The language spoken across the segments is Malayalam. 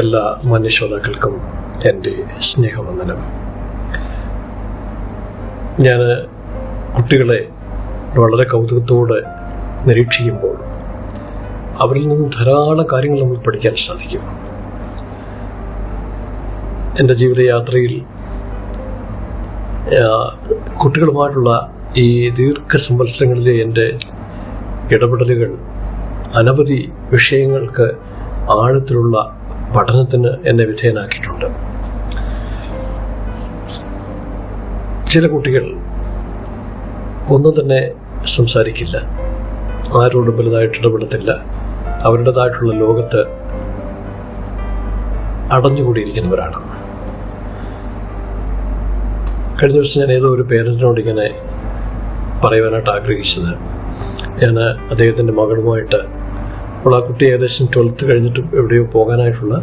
എല്ലാ മനുഷ്യതാക്കൾക്കും എന്റെ സ്നേഹവന്ദനം. ഞാൻ കുട്ടികളെ വളരെ കൗതുകത്തോടെ നിരീക്ഷിക്കുമ്പോൾ അവരിൽ നിന്നും ധാരാളം കാര്യങ്ങൾ നമ്മൾ പഠിക്കാൻ സാധിക്കും. എന്റെ ജീവിതയാത്രയിൽ കുട്ടികളുമായിട്ടുള്ള ഈ ദീർഘ സംവത്സരങ്ങളിലെ എന്റെ ഇടപെടലുകൾ അനവധി വിഷയങ്ങൾക്ക് ആഴത്തിലുള്ള പഠനത്തിന് എന്നെ വിധേയനാക്കിയിട്ടുണ്ട്. ചില കുട്ടികൾ ഒന്നും തന്നെ സംസാരിക്കില്ല. ആരോടും വലുതായിട്ട് ഇടപെടത്തില്ല. അവരുടേതായിട്ടുള്ള ലോകത്ത് അടഞ്ഞുകൂടിയിരിക്കുന്നവരാണ്. കഴിഞ്ഞ ദിവസം ഞാൻ ഏതോ ഒരു പേരന്റിനോട് ഇങ്ങനെ പറയുവാനായിട്ട് ആഗ്രഹിച്ചത്. ഞാൻ അദ്ദേഹത്തിന്റെ മകളുമായിട്ട് അപ്പോൾ ആ കുട്ടി ഏകദേശം ട്വൽത്ത് കഴിഞ്ഞിട്ട് എവിടെയോ പോകാനായിട്ടുള്ള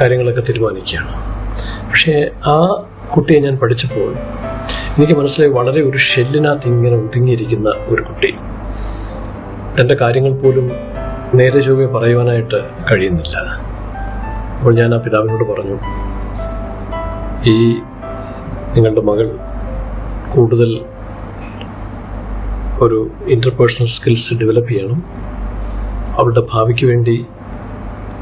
കാര്യങ്ങളൊക്കെ തീരുമാനിക്കുകയാണ്. പക്ഷേ ആ കുട്ടിയെ ഞാൻ പഠിച്ചപ്പോൾ എനിക്ക് മനസ്സിലായി വളരെ ഒരു ഷെല്ലിനകത്ത് ഇങ്ങനെ ഒതുങ്ങിയിരിക്കുന്ന ഒരു കുട്ടി. തന്റെ കാര്യങ്ങൾ പോലും നേരെ ചൊവ്വെ പറയുവാനായിട്ട് കഴിയുന്നില്ല. അപ്പോൾ ഞാൻ ആ പിതാവിനോട് പറഞ്ഞു ഈ നിങ്ങളുടെ മകൾ കൂടുതൽ ഒരു ഇന്റർപേഴ്സണൽ സ്കിൽസ് ഡെവലപ്പ് ചെയ്യണം. അവളുടെ ഭാവിക്ക് വേണ്ടി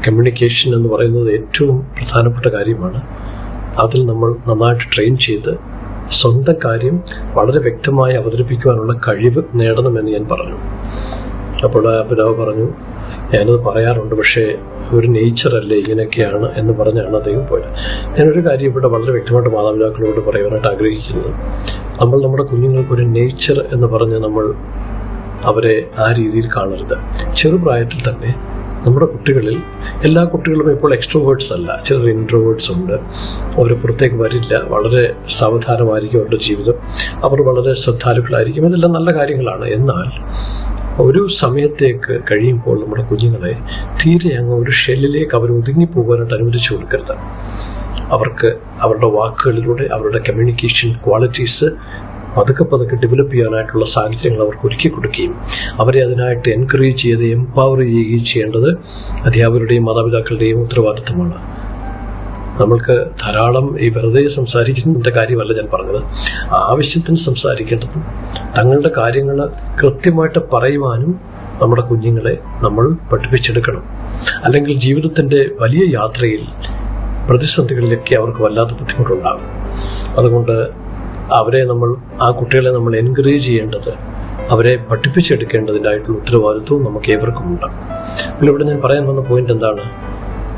കമ്മ്യൂണിക്കേഷൻ എന്ന് പറയുന്നത് ഏറ്റവും പ്രധാനപ്പെട്ട കാര്യമാണ്. അതിൽ നമ്മൾ നന്നായിട്ട് ട്രെയിൻ ചെയ്ത് സ്വന്തം കാര്യം വളരെ വ്യക്തമായി അവതരിപ്പിക്കുവാനുള്ള കഴിവ് നേടണമെന്ന് ഞാൻ പറഞ്ഞു. അപ്പോൾ പിതാവ് പറഞ്ഞു ഞാനത് പറയാറുണ്ട് പക്ഷേ ഒരു നേച്ചറല്ലേ ഇങ്ങനെയൊക്കെയാണ് എന്ന് പറഞ്ഞാണ് അദ്ദേഹം പോയത്. ഞാനൊരു കാര്യം ഇവിടെ വളരെ വ്യക്തമായിട്ട് മാതാപിതാക്കളോട് പറയാനായിട്ട് ആഗ്രഹിക്കുന്നത്. നമ്മൾ നമ്മുടെ കുഞ്ഞുങ്ങൾക്ക് ഒരു നേച്ചർ എന്ന് പറഞ്ഞ് നമ്മൾ അവരെ ആ രീതിയിൽ കാണരുത്. ചെറുപ്രായത്തിൽ തന്നെ നമ്മുടെ കുട്ടികളിൽ എല്ലാ കുട്ടികളും ഇപ്പോൾ എക്സ്ട്രോവേർട്സ് അല്ല. ചിലർ ഇൻട്രോവേർട്സ് ഉണ്ട്. അവർ പുറത്തേക്ക് വരില്ല. വളരെ സാവധാനമായിരിക്കും അവരുടെ ജീവിതം. അവർ വളരെ ശ്രദ്ധാലുക്കളായിരിക്കും. ഇതെല്ലാം നല്ല കാര്യങ്ങളാണ്. എന്നാൽ ഒരു സമയത്തേക്ക് കഴിയുമ്പോൾ നമ്മുടെ കുഞ്ഞുങ്ങളെ തീരെ അങ്ങ് ഒരു ഷെല്ലിലേക്ക് അവർ ഒതുങ്ങി ഒതുങ്ങിപ്പോകാനായിട്ട് അനുവദിച്ചു കൊടുക്കരുത്. അവർക്ക് അവരുടെ വാക്കുകളിലൂടെ അവരുടെ കമ്മ്യൂണിക്കേഷൻ ക്വാളിറ്റീസ് പതുക്കെ പതുക്കെ ഡെവലപ്പ് ചെയ്യാനായിട്ടുള്ള സാഹചര്യങ്ങൾ അവർക്ക് ഒരുക്കി കൊടുക്കുകയും അവരെ അതിനായിട്ട് എൻകറേജ് ചെയ്ത് എംപവർ ചെയ്യുകയും ചെയ്യേണ്ടത് അധ്യാപകരുടെയും മാതാപിതാക്കളുടെയും ഉത്തരവാദിത്തമാണ്. നമ്മൾക്ക് ധാരാളം ഈ വെറുതെ സംസാരിക്കുന്നതിന്റെ കാര്യമല്ല ഞാൻ പറഞ്ഞത്. ആവശ്യത്തിന് സംസാരിക്കേണ്ടതും തങ്ങളുടെ കാര്യങ്ങൾ കൃത്യമായിട്ട് പറയുവാനും നമ്മുടെ കുഞ്ഞുങ്ങളെ നമ്മൾ പഠിപ്പിച്ചെടുക്കണം. അല്ലെങ്കിൽ ജീവിതത്തിന്റെ വലിയ യാത്രയിൽ പ്രതിസന്ധികളിലൊക്കെ അവർക്ക് വല്ലാത്ത ബുദ്ധിമുട്ടുണ്ടാകും. അതുകൊണ്ട് അവരെ നമ്മൾ ആ കുട്ടികളെ നമ്മൾ എൻകറേജ് ചെയ്യേണ്ടത് അവരെ പഠിപ്പിച്ചെടുക്കേണ്ടതിന്റെ ആയിട്ടുള്ള ഉത്തരവാദിത്വവും നമുക്ക് ഏവർക്കും ഉണ്ടാകും അപ്പോൾ ഇവിടെ ഞാൻ പറയാൻ വന്ന പോയിന്റ് എന്താണ്?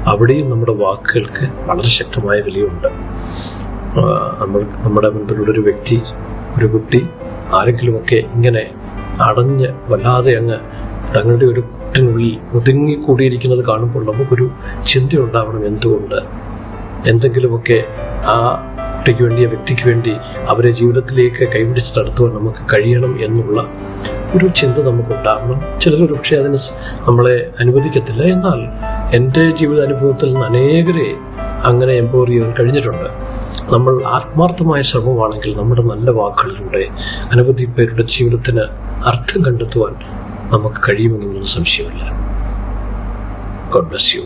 അവിടെയും നമ്മുടെ വാക്കുകൾക്ക് വളരെ ശക്തമായ വിലയുണ്ട്. നമ്മൾ നമ്മുടെ മുൻപിലുള്ളൊരു വ്യക്തി ഒരു കുട്ടി ആരെങ്കിലുമൊക്കെ ഇങ്ങനെ അടഞ്ഞ് വല്ലാതെ അങ്ങ് തങ്ങളുടെ ഒരു കുട്ടിനുള്ളിൽ ഒതുങ്ങിക്കൂടിയിരിക്കുന്നത് കാണുമ്പോൾ നമുക്കൊരു ചിന്തയുണ്ടാവണം എന്തുകൊണ്ട്? എന്തെങ്കിലുമൊക്കെ ആ കുട്ടിക്ക് വേണ്ടി ആ വ്യക്തിക്ക് വേണ്ടി അവരെ ജീവിതത്തിലേക്ക് കൈപിടിച്ച് നടത്തുവാൻ നമുക്ക് കഴിയണം എന്നുള്ള ഒരു ചിന്ത നമുക്കുണ്ടാകണം ചിലർ പക്ഷേ അതിന് നമ്മളെ അനുവദിക്കത്തില്ല. എന്നാൽ എന്റെ ജീവിതാനുഭവത്തിൽ നിന്ന് അനേകരെ അങ്ങനെ എംപവർ ചെയ്യാൻ കഴിഞ്ഞിട്ടുണ്ട്. നമ്മൾ ആത്മാർത്ഥമായ ശ്രമമാണെങ്കിൽ നമ്മുടെ നല്ല വാക്കുകളിലൂടെ അനവധി പേരുടെ ജീവിതത്തിന് അർത്ഥം കണ്ടെത്തുവാൻ നമുക്ക് കഴിയുമെന്നുള്ളത് സംശയമില്ല ഗോഡ് ബ്ലസ് യു